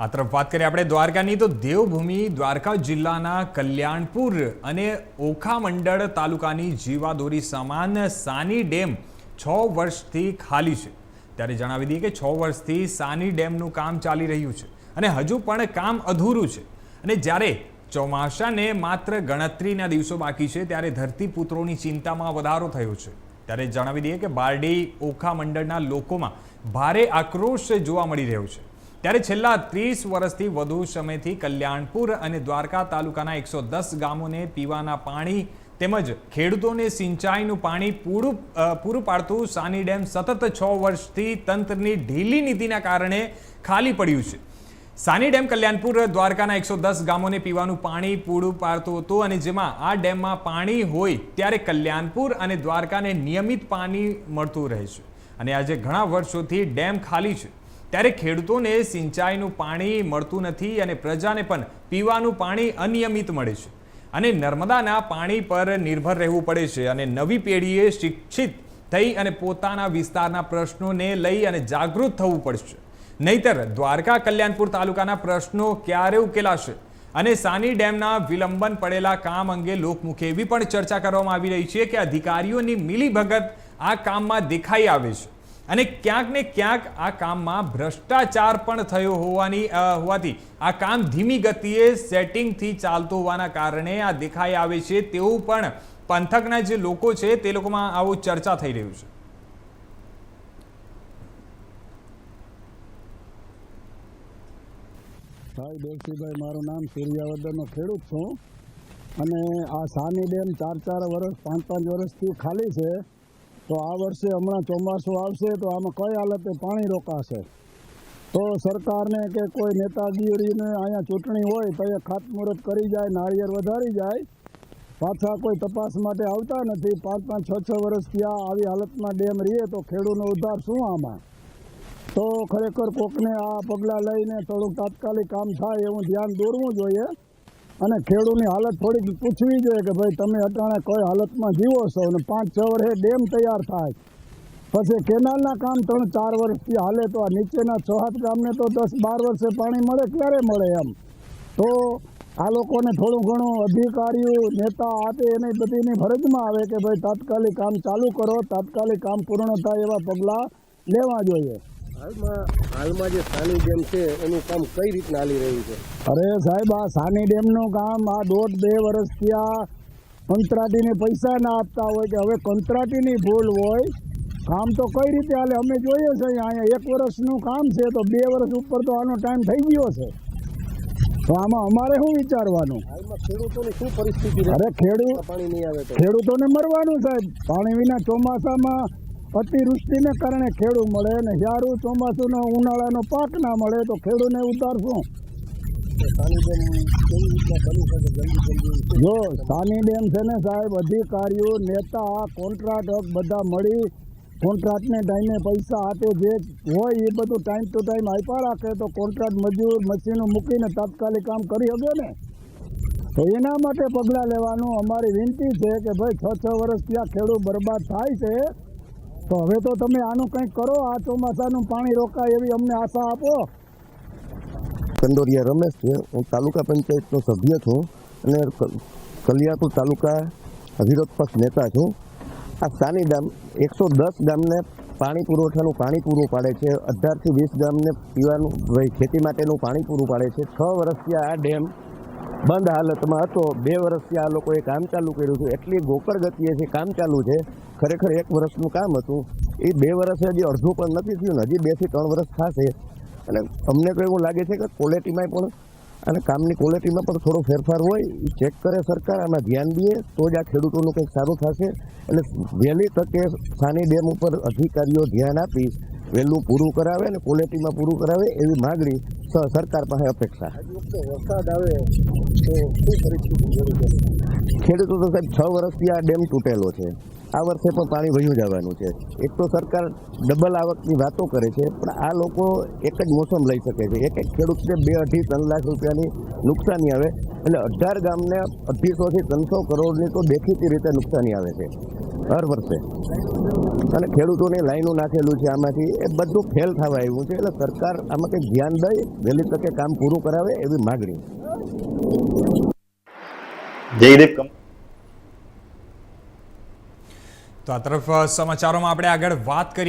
આ તરફ વાત કરીએ આપણે દ્વારકાની, તો દેવભૂમિ દ્વારકા જિલ્લાના કલ્યાણપુર અને ઓખા મંડળ તાલુકાની જીવાદોરી સમાન સાની ડેમ છ વર્ષથી ખાલી છે. ત્યારે જણાવી દઈએ કે છ વર્ષથી સાની ડેમનું કામ ચાલી રહ્યું છે અને હજુ પણ કામ અધૂરું છે. અને જ્યારે ચોમાસાને માત્ર ગણતરીના દિવસો બાકી છે, ત્યારે ધરતીપુત્રોની ચિંતામાં વધારો થયો છે. ત્યારે જણાવી દઈએ કે બારડી ઓખા મંડળના લોકોમાં ભારે આક્રોશ જોવા મળી રહ્યો છે. ત્યારે છેલ્લા ત્રીસ વર્ષથી વધુ સમયથી કલ્યાણપુર અને દ્વારકા તાલુકાના એકસો દસ ગામોને પીવાના પાણી તેમજ ખેડૂતોને સિંચાઈનું પાણી પૂરું પૂરું પાડતું સાની ડેમ સતત છ વર્ષથી તંત્રની ઢીલી નીતિના કારણે ખાલી પડ્યું છે. સાની ડેમ કલ્યાણપુર દ્વારકાના એકસો દસ ગામોને પીવાનું પાણી પૂરું પાડતું હતું અને જેમાં આ ડેમમાં પાણી હોય ત્યારે કલ્યાણપુર અને દ્વારકાને નિયમિત પાણી મળતું રહે છે. અને આજે ઘણા વર્ષોથી ડેમ ખાલી છે. ત્યારે ખેડૂતોને સિંચાઈનું પાણી મળતું નથી અને પ્રજાને પણ પીવાનું પાણી અનિયમિત મળે છે. અને નર્મદાના પાણી પર નિર્ભર રહેવું પડે છે અને નવી પેઢીએ શિક્ષિત થઈ અને પોતાના વિસ્તારના પ્રશ્નોને લઈ અને જાગૃત થવું પડશે. નહીતર દ્વારકા કલ્યાણપુર તાલુકાના પ્રશ્નો ક્યારે ઉકેલાશે? અને સાની ડેમના વિલંબન પડેલા કામ અંગે લોકમુખે એવી પણ ચર્ચા કરવામાં આવી રહી છે કે અધિકારીઓની મિલીભગત આ કામમાં દેખાઈ આવે છે. અને ક્યાંક ને ક્યાંક આ કામમાં ભ્રષ્ટાચાર પણ થયો હોવાની હોવાથી આ કામ ધીમી ગતિએ સેટિંગથી ચાલતું હોવાના કારણે આ દેખાઈ આવે છે. તેવું પણ પંથકના જે લોકો છે તે લોકોમાં આવું ચર્ચા થઈ રહ્યું છે. ભાઈ દેવસિંહભાઈ મારું નામ સિરિયાવદરનો ખેડૂત છું. અને આ સાની ડેમ ચાર ચાર વર્ષ, પાંચ પાંચ વર્ષથી ખાલી છે. તો આ વર્ષે હમણાં ચોમાસું આવશે તો આમાં કઈ હાલતે પાણી રોકાશે? તો સરકારને કે કોઈ નેતાગીરીને અહીંયા ચૂંટણી હોય તો એ ખાતમુહૂર્ત કરી જાય, નાળિયેર વધારી જાય. પાછા કોઈ તપાસ માટે આવતા નથી. પાંચ પાંચ, છ છ વર્ષ ત્યાં આવી હાલતમાં ડેમ રહીએ તો ખેડૂતનો ઉદ્ધાર શું આમાં? તો ખરેખર કોકને આ પગલાં લઈને થોડુંક તાત્કાલિક કામ થાય એવું ધ્યાન દોરવું જોઈએ. અને ખેડૂતની હાલત થોડીક પૂછવી જોઈએ કે ભાઈ તમે અટાણે કઈ હાલતમાં જીવો છો અને પાંચ છ વર્ષે ડેમ તૈયાર થાય. પછી કેનાલના કામ ત્રણ ચાર વર્ષથી હાલે તો આ નીચેના છ સાત ગામને તો દસ બાર વર્ષે પાણી મળે, ક્યારે મળે એમ? તો આ લોકોને થોડું ઘણું અધિકારીઓ, નેતા આપે એની બધીની ફરજમાં આવે કે ભાઈ તાત્કાલિક કામ ચાલુ કરો, તાત્કાલિક કામ પૂર્ણ થાય એવા પગલાં લેવા જોઈએ. હાલમાં હાલમાં જે સાની ડેમ છે એનું કામ કઈ રીતના હાલી રહ્યું છે? અરે સાહેબ આ સાની ડેમનું કામ આ દોઢ બે વર્ષ આ કંત્રાટીને પૈસા ના આપતા હોય કે હવે કંત્રાટીની ભૂલ હોય કામ તો કઈ રીતે હાલે? અમે જોઈએ છે અહીંયા એક વર્ષનું કામ છે તો બે વર્ષ ઉપર તો આનો ટાઈમ થઈ ગયો છે. તો આમાં અમારે શું વિચારવાનું? હાલમાં ખેડૂતોની શું પરિસ્થિતિ રહે અરે ખેડૂત ખેડૂતોને મરવાનું સાહેબ. પાણી વિના ચોમાસામાં અતિવૃષ્ટિને કારણે ખેડૂત મળે અને સારું ચોમાસુનો ઉનાળાનો પાક ના મળે તો ખેડૂતને ઉતાર શું સ્થાનિક ડેમ કેવી રીતના બની શકે જલ્દી જલ્દી જો સાની છે ને સાહેબ, અધિકારીઓ, નેતા કોન્ટ્રાક્ટ બધા મળી કોન્ટ્રાક્ટને ટાઈમે પૈસા આપે, જે હોય એ બધું ટાઈમ ટુ ટાઈમ આપ્યા રાખે, તો કોન્ટ્રાક્ટ મજૂર મશીનો મૂકીને તાત્કાલિક કામ કરી શકે ને? તો એના માટે પગલાં લેવાનું અમારી વિનંતી છે કે ભાઈ છ છ વર્ષ ત્યાં ખેડૂત બરબાદ થાય છે. તો હવે તો તમે આનું કંઈક કરો, આ ચોમાસાનું પાણી રોકાય એવી અમને આશા આપો. કંડોરિયા રમેશ છે, હું તાલુકા પંચાયતનો સભ્ય છું અને કલિયાપુર તાલુકા અભિરોધ પક્ષ નેતા છું. આ સાની ગામ, એકસો દસ ગામને પાણી પુરવઠાનું પાણી પૂરું પાડે છે, અઢારથી વીસ ગામને પીવાનું ખેતી માટેનું પાણી પૂરું પાડે છે. છ વર્ષથી આ ડેમ બંધ હાલતમાં હતો. બે વર્ષથી આ લોકોએ કામ ચાલુ કર્યું છે. એટલી ગોકળ ગતિએ છે કામ ચાલુ છે, ખરેખર એક વર્ષનું કામ હતું. એ બે વર્ષે હજી અડધું પણ નથી થયું ને, હજી બેથી ત્રણ વર્ષ થશે. અને અમને તો એવું લાગે છે કે ક્વોલિટીમાં પણ અને કામની ક્વોલિટીમાં પણ થોડો ફેરફાર હોય. ચેક કરે સરકાર, આમાં ધ્યાન દે, તો જ આ ખેડૂતોનું કંઈક સારું થશે. એટલે વહેલી તકે સાની ડેમ ઉપર અધિકારીઓ ધ્યાન આપી, વહેલું પૂરું કરાવે અને ક્વોલિટીમાં પૂરું કરાવે એવી માગણી સરકાર પાસે અપેક્ષા. વરસાદ આવે ખેડૂતો તો સાહેબ છ વર્ષથી આ ડેમ તૂટેલો છે. આ વર્ષે પણ પાણી વહ્યું જવાનું છે. એક તો સરકાર ડબલ આવકની વાતો કરે છે પણ આ લોકો એક જ મોસમ લઈ શકે છે. એક એક ખેડૂતને બે અઢી ત્રણ લાખ રૂપિયાની નુકસાની આવે એટલે અઢાર ગામને અઢીસોથી ત્રણસો કરોડની તો દેખીતી રીતે નુકસાની આવે છે. હર વર્ષે. અને ખેડૂતોની લાઈનો નાખેલું છે આમાંથી. એ બધું ફેલ થવા આવ્યું છે. એટલે સરકાર આમાં કંઈક ધ્યાન દઈ વહેલી તકે કામ પૂરું કરાવે એવી માગણી. જયદીપ તો આ તરફ સમાચારોમાં આપણે આગળ વાત કરીએ.